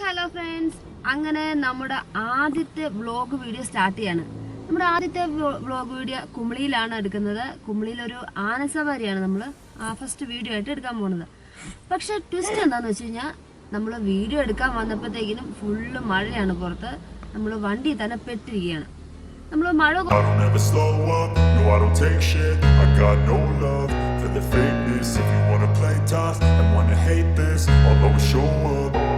Hello friends. അങ്ങനെ നമ്മുടെ ആദ്യത്തെ വ്ളോഗ് വീഡിയോ സ്റ്റാർട്ട് ചെയ്യാണ്. നമ്മുടെ ആദ്യത്തെ വ്ളോഗ് വീഡിയോ കുമളിയിലാണ് എടുക്കുന്നത്. കുമളിയിൽ ആനസവാരിയാണ് നമ്മൾ ആ ഫസ്റ്റ് വീഡിയോ ആയിട്ട് എടുക്കാൻ പോകുന്നത് പക്ഷെ ട്വിസ്റ്റ് എന്താന്ന് വെച്ച് കഴിഞ്ഞാൽ നമ്മൾ വീഡിയോ എടുക്കാൻ വന്നപ്പോഴത്തേക്കിനും ഫുള്ള് മഴയാണ് പുറത്ത്. നമ്മൾ വണ്ടി തന്നെ പെട്ടിരിക്കുകയാണ് നമ്മൾ മഴ fakeness. If you play tough and hate this show up.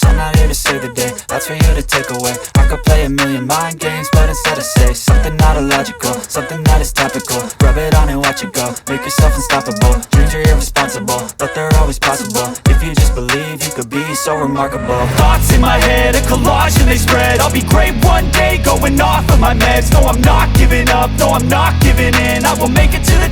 instead I say Something not illogical, something that is topical. Rub it on and watch it go, make yourself unstoppable. Dreams are irresponsible, but they're always possible. If you just believe, you could be so remarkable. Thoughts in my head, a collage and they spread. I'll be great one day, going off of my meds. No, I'm not giving up, no, I'm not giving in. I will make it to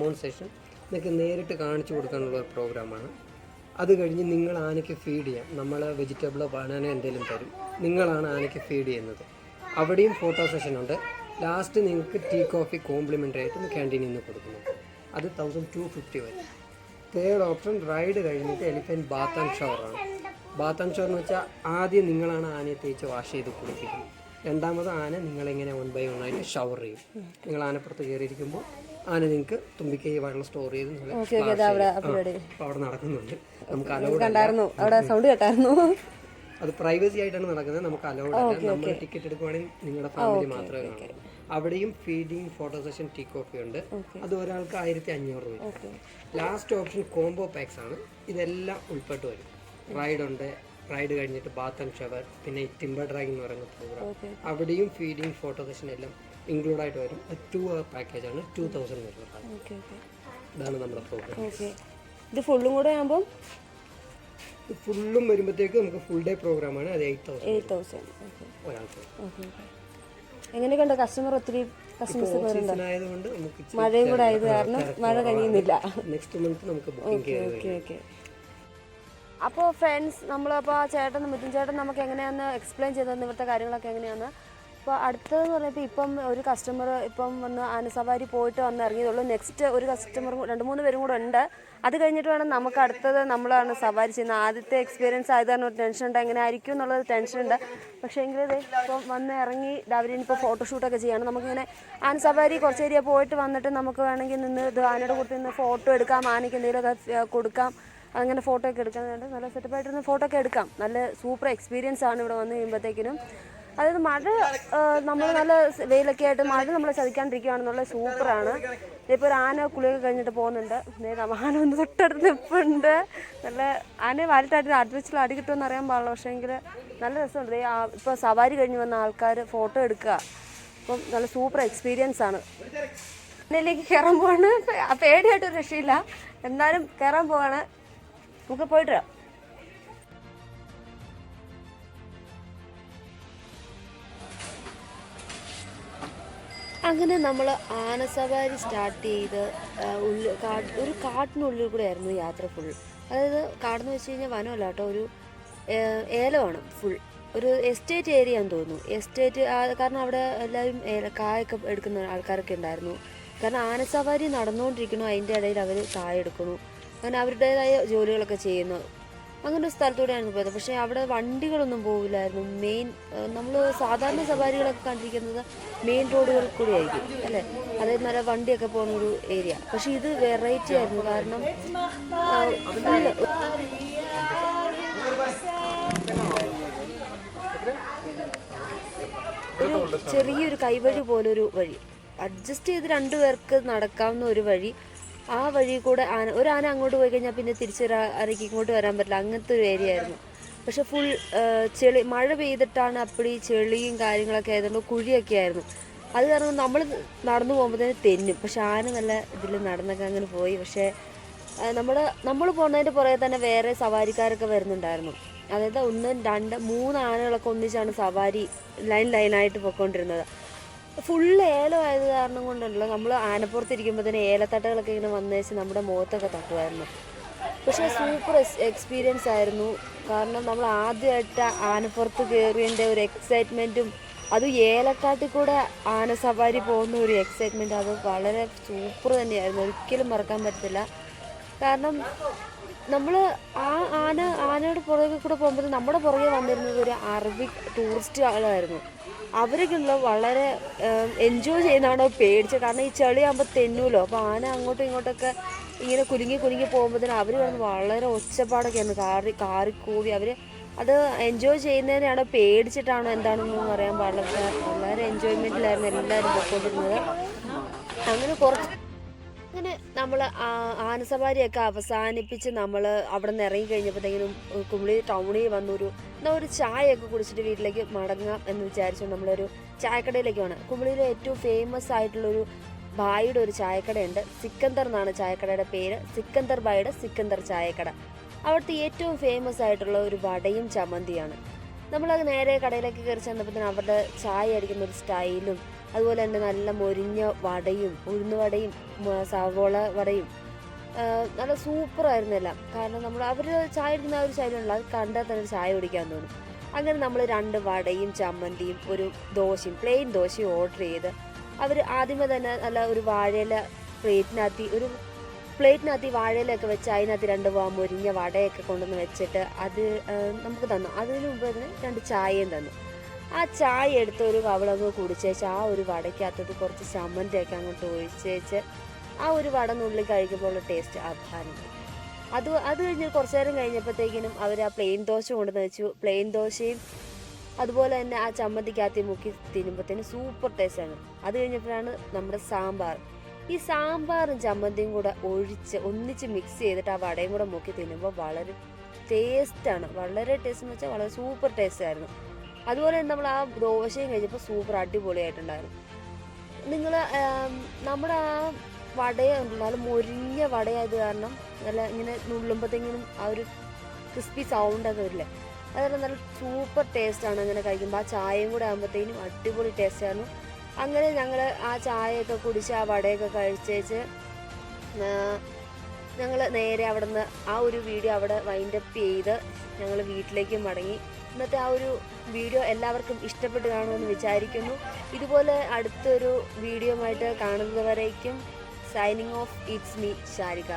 demonstration ഇതൊക്കെ നേരിട്ട് കാണിച്ചു കൊടുക്കാനുള്ള ഒരു പ്രോഗ്രാമാണ്. അത് കഴിഞ്ഞ് നിങ്ങൾ ആനയ്ക്ക് ഫീഡ് ചെയ്യാം. നമ്മൾ വെജിറ്റബിളോ ബനാനോ എന്തെങ്കിലും തരും. നിങ്ങളാണ് ആനയ്ക്ക് ഫീഡ് ചെയ്യുന്നത്. അവിടെയും ഫോട്ടോ സെഷൻ ഉണ്ട്. ലാസ്റ്റ് നിങ്ങൾക്ക് ടീ കോഫി കോംപ്ലിമെന്ററി ആയിട്ട് ക്യാന്റീനിൽ നിന്ന് കൊടുക്കുന്നു. അത് തൗസൻഡ് ടു ഫിഫ്റ്റി വരും. തേർഡ് ഓപ്ഷൻ റൈഡ് കഴിഞ്ഞിട്ട് എലിഫന്റ് ബാത്ത് ആൻഡ് ഷവറാണ് ബാത്ത് ആൻഡ് ഷവർ എന്ന് വെച്ചാൽ ആദ്യം നിങ്ങളാണ് ആനയെ തേച്ച് വാഷ് ചെയ്ത് കുളിപ്പിക്കുന്നത്. രണ്ടാമത് ആന നിങ്ങളിങ്ങനെ വൺ ബൈ വൺ ആയിട്ട് ഷവർ ചെയ്യും. നിങ്ങൾ ആനപ്പുറത്ത് കയറിയിരിക്കുമ്പോൾ ആന നിങ്ങൾക്ക് തുമ്പിക്കൈ വെള്ളം സ്റ്റോർ ചെയ്ത് അവിടെ നടക്കുന്നുണ്ട്. നമുക്ക് അലൗഡ് അവിടെ സൗണ്ട് കേട്ടായിരുന്നു. അത് പ്രൈവസി ആയിട്ടാണ് നടക്കുന്നത്. നമുക്ക് അലൗഡ് അല്ല. നമ്മൾ ടിക്കറ്റ് എടുക്കുവാണെങ്കിൽ നിങ്ങളുടെ ഫാമിലി മാത്രമേ കാണൂ അവിടെയും feeding photo session tea coffee ഉണ്ട്. അത് ഒരാൾക്ക് ആയിരത്തി അഞ്ഞൂറ് രൂപ ലാസ്റ്റ് ഓപ്ഷൻ കോംബോ പാക്സ് ആണ്. ഇതെല്ലാം ഉൾപ്പെട്ട് വരും. റൈഡ് ഉണ്ട്. റൈഡ് കഴിഞ്ഞിട്ട് ബാത്ത് ആൻഡ് ഷവർ പിന്നെ ടിംബർ ഡ്രാഗ് എന്ന് പറയുന്ന പ്രോഗ്രാം അവിടെയും ഫീഡിങ് ഫോട്ടോ സെഷൻ എല്ലാം ഇൻക്ലൂഡ് ആയിട്ട് വരും ടു അവർ പാക്കേജ് ആണ്. ടു തൗസൻഡ് വരുന്നത്. ഓക്കെ ഓക്കെ ഇതാണ് നമ്മുടെ പ്രോഗ്രാം ഓക്കെ ഇത് ഫുള്ളും കൂടെ ആകുമ്പം ഫുള്ളും വരുമ്പോഴത്തേക്ക് നമുക്ക് ഫുൾ ഡേ പ്രോഗ്രാമാണ് അത് eight thousand eight thousand okay ഒരാൾക്ക്. ഓക്കെ ഓക്കെ എങ്ങനെയൊക്കെ കസ്റ്റമർ ഒത്തിരി കസ്റ്റമേഴ്സ് ആയതുകൊണ്ട് നമുക്ക് മഴയും കൂടെ ആയത് കാരണം മഴ കഴിയുന്നില്ല. നെക്സ്റ്റ് മന്ത് നമുക്ക് ചെയ്ത് ഓക്കെ ഓക്കെ അപ്പോൾ ഫ്രണ്ട്സ് നമ്മളപ്പോൾ ചേട്ടൻ മിഥുൻ ചേട്ടൻ നമുക്ക് എങ്ങനെയാന്ന് എക്സ്പ്ലെയിൻ ചെയ്ത് തന്നു ഇവിടുത്തെ കാര്യങ്ങളൊക്കെ എങ്ങനെയാന്ന്? ഇപ്പോൾ അടുത്തതെന്ന് പറയുമ്പോൾ ഇപ്പം ഒരു കസ്റ്റമർ ഇപ്പം വന്ന് ആനസവാരി പോയിട്ട് വന്ന് ഇറങ്ങിയതുള്ളൂ നെക്സ്റ്റ് ഒരു കസ്റ്റമർ രണ്ട് മൂന്ന് പേരും കൂടെ ഉണ്ട്. അത് കഴിഞ്ഞിട്ട് വേണം നമുക്ക് അടുത്തത് നമ്മളാണ് സവാരി ചെയ്യുന്നത്. ആദ്യത്തെ എക്സ്പീരിയൻസ് ആയത് കാരണം ഒരു ടെൻഷൻ ഉണ്ട്. എങ്ങനെ ആയിരിക്കും എന്നുള്ളത് ടെൻഷൻ ഉണ്ട്. പക്ഷേ എങ്കിൽ ഇത് ഇപ്പം വന്ന് ഇറങ്ങി അവരിനിപ്പോൾ ഫോട്ടോഷൂട്ടൊക്കെ ചെയ്യണം. നമുക്കിങ്ങനെ ആന സവാരി കുറച്ച് ഏരിയ പോയിട്ട് വന്നിട്ട് നമുക്ക് വേണമെങ്കിൽ നിന്ന് ഇത് ആനയുടെ കൂട്ടത്തിൽ നിന്ന് ഫോട്ടോ എടുക്കാം. ആനയ്ക്ക് എന്തെങ്കിലുമൊക്കെ കൊടുക്കാം. അങ്ങനെ ഫോട്ടോ ഒക്കെ എടുക്കാൻ നല്ല സെറ്റപ്പായിട്ടിരുന്ന് ഫോട്ടോ ഒക്കെ എടുക്കാം. നല്ല സൂപ്പർ എക്സ്പീരിയൻസ് ആണ് ഇവിടെ വന്ന് കഴിയുമ്പോഴത്തേക്കിനും. അതായത് മഴ നമ്മൾ നല്ല വെയിലൊക്കെ ആയിട്ട് മഴ നമ്മളെ ചതിക്കാണ്ടിരിക്കുകയാണെന്നുള്ള സൂപ്പറാണ്. ഇപ്പോൾ ഒരു ആന കുളിയൊക്കെ കഴിഞ്ഞിട്ട് പോകുന്നുണ്ട്. ആന ഒന്ന് തൊട്ടടുത്ത് നിൽപ്പുണ്ട് നല്ല ആനയെ വാലിട്ടായിട്ട് അടുപ്പിച്ചിൽ അടി കിട്ടുമെന്ന് അറിയാൻ പാടില്ല. പക്ഷേ എങ്കിൽ നല്ല രസമുണ്ട്. ഇപ്പോൾ സവാരി കഴിഞ്ഞ് വന്ന ആൾക്കാർ ഫോട്ടോ എടുക്കുക. അപ്പം നല്ല സൂപ്പർ എക്സ്പീരിയൻസ് ആണ്. ആനയിലേക്ക് കയറാൻ പോവാണ്. പേടിയായിട്ട് പേടിയായിട്ടൊരു രക്ഷയില്ല. എന്നാലും കയറാൻ പോവാണ്. നമുക്ക് പോയിട്ട് വരാം. അങ്ങനെ നമ്മൾ ആന സവാരി സ്റ്റാർട്ട് ചെയ്ത് ഉള്ളിൽ കാട് ഒരു കാട്ടിനുള്ളിൽ കൂടെ ആയിരുന്നു യാത്ര ഫുൾ അതായത് കാടെന്ന് വെച്ച് കഴിഞ്ഞാൽ വനമല്ല കേട്ടോ ഒരു ഏലമാണ് ഫുൾ ഒരു എസ്റ്റേറ്റ് ഏരിയ എന്ന് തോന്നുന്നു. എസ്റ്റേറ്റ് കാരണം അവിടെ എല്ലാവരും കായൊക്കെ എടുക്കുന്ന ആൾക്കാരൊക്കെ ഉണ്ടായിരുന്നു. കാരണം ആന സവാരി നടന്നുകൊണ്ടിരിക്കുന്നു അതിന്റെ ഇടയിൽ അവർ കായ എടുക്കുന്നു അങ്ങനെ അവരുടേതായ ജോലികളൊക്കെ ചെയ്യുന്നു. അങ്ങനെ ഒരു സ്ഥലത്തൂടെയാണ് പോയത്. പക്ഷേ അവിടെ വണ്ടികളൊന്നും പോകില്ലായിരുന്നു മെയിൻ നമ്മൾ സാധാരണ സവാരികളൊക്കെ കണ്ടിരിക്കുന്നത് മെയിൻ റോഡുകളിൽ കൂടി ആയിരിക്കും അല്ലേ? അതായത് നല്ല വണ്ടിയൊക്കെ പോകുന്ന ഒരു ഏരിയ. പക്ഷേ ഇത് വെറൈറ്റി ആയിരുന്നു. കാരണം ഒരു ചെറിയൊരു കൈവഴി പോലൊരു വഴി. അഡ്ജസ്റ്റ് ചെയ്ത് രണ്ടു പേർക്ക് നടക്കാവുന്ന ഒരു വഴി. ആ വഴി കൂടെ ആന ഒരു ആന അങ്ങോട്ട് പോയി കഴിഞ്ഞാൽ പിന്നെ തിരിച്ചൊരു ആനയ്ക്ക് ഇങ്ങോട്ട് വരാൻ പറ്റില്ല. അങ്ങനത്തെ ഒരു ഏരിയ ആയിരുന്നു. പക്ഷെ ഫുൾ ചെളി മഴ പെയ്തിട്ടാണ് അപ്പടി ചെളിയും കാര്യങ്ങളൊക്കെ ആയതുകൊണ്ട് കുഴിയൊക്കെ ആയിരുന്നു. അത് കാരണം നമ്മൾ നടന്നു പോകുമ്പോഴത്തേന് തെന്നും. പക്ഷെ ആന നല്ല ഇതിൽ നടന്നൊക്കെ അങ്ങനെ പോയി. പക്ഷേ നമ്മൾ നമ്മൾ പോകുന്നതിന്റെ പുറകെ തന്നെ വേറെ സവാരിക്കാരൊക്കെ വരുന്നുണ്ടായിരുന്നു. അതായത് ഒന്ന് രണ്ട് മൂന്ന് ആനകളൊക്കെ ഒന്നിച്ചാണ് സവാരി ലൈൻ ലൈനായിട്ട് പോയിക്കൊണ്ടിരുന്നത് ഫുള്ള് ഏലം ആയത് കാരണം കൊണ്ടല്ലോ. നമ്മൾ ആനപ്പുറത്തിരിക്കുമ്പോഴത്തേന് ഏലത്തട്ടകളൊക്കെ ഇങ്ങനെ വന്നേച്ച് നമ്മുടെ മുഖത്തൊക്കെ തട്ടുമായിരുന്നു. പക്ഷേ സൂപ്പർ എക്സ്പീരിയൻസ് ആയിരുന്നു. കാരണം നമ്മൾ ആദ്യമായിട്ട് ആനപ്പുറത്ത് കയറിയതിന്റെ ഒരു എക്സൈറ്റ്മെന്റും അത് ഏലക്കാട്ടിൽ കൂടെ ആന സവാരി പോകുന്ന ഒരു എക്സൈറ്റ്മെന്റ് അത് വളരെ സൂപ്പർ തന്നെയായിരുന്നു. ഒരിക്കലും മറക്കാൻ പറ്റത്തില്ല. കാരണം നമ്മൾ ആ ആന ആനയുടെ പുറകെ കൂടെ പോകുമ്പോൾ നമ്മുടെ പുറകെ വന്നിരുന്നത് ഒരു അറബിക് ടൂറിസ്റ്റ് ആളായിരുന്നു. അവരൊക്കെ ഉണ്ടല്ലോ വളരെ എൻജോയ് ചെയ്യുന്നതാണ് പേടിച്ചത്. കാരണം ഈ ചെളിയാകുമ്പോൾ തെന്നൂലോ. അപ്പോൾ ആന അങ്ങോട്ടും ഇങ്ങോട്ടൊക്കെ ഇങ്ങനെ കുലുങ്ങി കുലുങ്ങി പോകുമ്പോഴത്തേനും അവർ കിടന്ന് വളരെ ഒച്ചപ്പാടൊക്കെയായിരുന്നു കാറി കാറി കൂവി അവർ അത് എൻജോയ് ചെയ്യുന്നതിനാണോ പേടിച്ചിട്ടാണോ എന്താണെന്നൊന്നും അറിയാൻ പാടില്ല. വളരെ എൻജോയ്മെന്റിലായിരുന്നു എല്ലാവരും പോയിക്കൊണ്ടിരുന്നത്. അങ്ങനെ കുറച്ച് അങ്ങനെ നമ്മൾ ആനസവാരിയൊക്കെ അവസാനിപ്പിച്ച് നമ്മൾ അവിടെ നിന്ന് ഇറങ്ങി കഴിഞ്ഞപ്പോഴത്തേക്കിനും കുമിളി ടൗണിൽ വന്നൊരു എന്നാൽ ഒരു ചായയൊക്കെ കുടിച്ചിട്ട് വീട്ടിലേക്ക് മടങ്ങാം എന്ന് വിചാരിച്ചു നമ്മളൊരു ചായക്കടയിലേക്ക് വേണം കുമിളിയിലെ ഏറ്റവും ഫേമസ് ആയിട്ടുള്ളൊരു ബായിയുടെ ഒരു ചായക്കടയുണ്ട്. സിക്കന്ദർ എന്നാണ് ചായക്കടയുടെ പേര്. സിക്കന്ദർ ബായിയുടെ സിക്കന്ദർ ചായക്കട. അവിടുത്തെ ഏറ്റവും ഫേമസ് ആയിട്ടുള്ള ഒരു വടയും ചമ്മന്തിയാണ്. നമ്മളത് നേരെ കടയിലേക്ക് കയറി ചെന്നപ്പോഴത്തേന് അവരുടെ ചായ അടിക്കുന്ന ഒരു സ്റ്റൈലും അതുപോലെ തന്നെ നല്ല മൊരിഞ്ഞ വടയും ഉഴുന്ന് വടയും സവോള വടയും. നല്ല സൂപ്പറായിരുന്നു എല്ലാം. കാരണം നമ്മൾ അവർ ചായ എടുക്കുന്ന ഒരു ശൈലിയുള്ള അത് കണ്ടാൽ തന്നെ ചായ കുടിക്കാൻ തോന്നും. അങ്ങനെ നമ്മൾ രണ്ട് വടയും ചമ്മന്തിയും ഒരു ദോശയും പ്ലെയിൻ ദോശയും ഓർഡർ ചെയ്ത് അവർ ആദ്യമേ തന്നെ നല്ല ഒരു വാഴയില പ്ലേറ്റിനകത്ത് ഒരു പ്ലേറ്റിനകത്ത് ഈ വാഴയിലൊക്കെ വെച്ച് അതിനകത്ത് രണ്ട് വാ മുരിഞ്ഞ വടയൊക്കെ കൊണ്ടുവന്ന് വെച്ചിട്ട് അത് നമുക്ക് തന്നു. അതിനു മുമ്പ് തന്നെ രണ്ട് ചായയും തന്നു. ആ ചായ എടുത്ത് ഒരു കവളങ്ങ് കുടിച്ചേച്ച് ആ ഒരു വടയ്ക്കകത്തോട്ട് കുറച്ച് ചമ്മന്തിയൊക്കെ അങ്ങോട്ട് ഒഴിച്ചേച്ച് ആ ഒരു വട നുള്ളി കഴിക്കുമ്പോൾ ഉള്ള ടേസ്റ്റ് അഭാരം അത് അത് കഴിഞ്ഞ് കുറച്ച് നേരം കഴിഞ്ഞപ്പോഴത്തേക്കിനും അവർ ആ പ്ലെയിൻ ദോശ കൊണ്ടുവന്ന് വെച്ചു. പ്ലെയിൻ ദോശയും അതുപോലെ തന്നെ ആ ചമ്മന്തിക്കകത്ത് മുക്കി തിന്നുമ്പോഴത്തേന് സൂപ്പർ ടേസ്റ്റാണ് അത് കഴിഞ്ഞപ്പോഴാണ് നമ്മുടെ സാമ്പാർ. ഈ സാമ്പാറും ചമ്മന്തിയും കൂടെ ഒഴിച്ച് ഒന്നിച്ച് മിക്സ് ചെയ്തിട്ട് ആ വടയും കൂടെ മുക്കി തിന്നുമ്പോൾ വളരെ ടേസ്റ്റാണ് വളരെ ടേസ്റ്റ് എന്ന് വെച്ചാൽ വളരെ സൂപ്പർ ടേസ്റ്റ് ആയിരുന്നു. അതുപോലെ തന്നെ നമ്മൾ ആ ദോശയും കഴിഞ്ഞപ്പോൾ സൂപ്പർ അടിപൊളിയായിട്ടുണ്ടായിരുന്നു. നിങ്ങൾ നമ്മുടെ ആ വടയുണ്ടല്ലോ മുരിഞ്ഞ വടയായത് കാരണം നല്ല ഇങ്ങനെ നുള്ളുമ്പോഴത്തേക്കിനും ആ ഒരു ക്രിസ്പി സൗണ്ടൊക്കെ വരില്ലേ? അതെല്ലാം നല്ല സൂപ്പർ ടേസ്റ്റാണ് അങ്ങനെ കഴിക്കുമ്പോൾ ആ ചായയും കൂടെ ആകുമ്പോഴത്തേനും അടിപൊളി ടേസ്റ്റായിരുന്നു അങ്ങനെ ഞങ്ങൾ ആ ചായയൊക്കെ കുടിച്ച് ആ വടയൊക്കെ കഴിച്ചേച്ച് ഞങ്ങൾ നേരെ അവിടെ നിന്ന് ആ ഒരു വീഡിയോ അവിടെ വൈൻഡപ്പ് ചെയ്ത് ഞങ്ങൾ വീട്ടിലേക്ക് മടങ്ങി. ഇന്നത്തെ ആ ഒരു വീഡിയോ എല്ലാവർക്കും ഇഷ്ടപ്പെട്ട് കാണുമെന്ന് വിചാരിക്കുന്നു. ഇതുപോലെ അടുത്തൊരു വീഡിയോ ആയിട്ട് കാണുന്നതുവരേക്കും signing off it's me Sharika.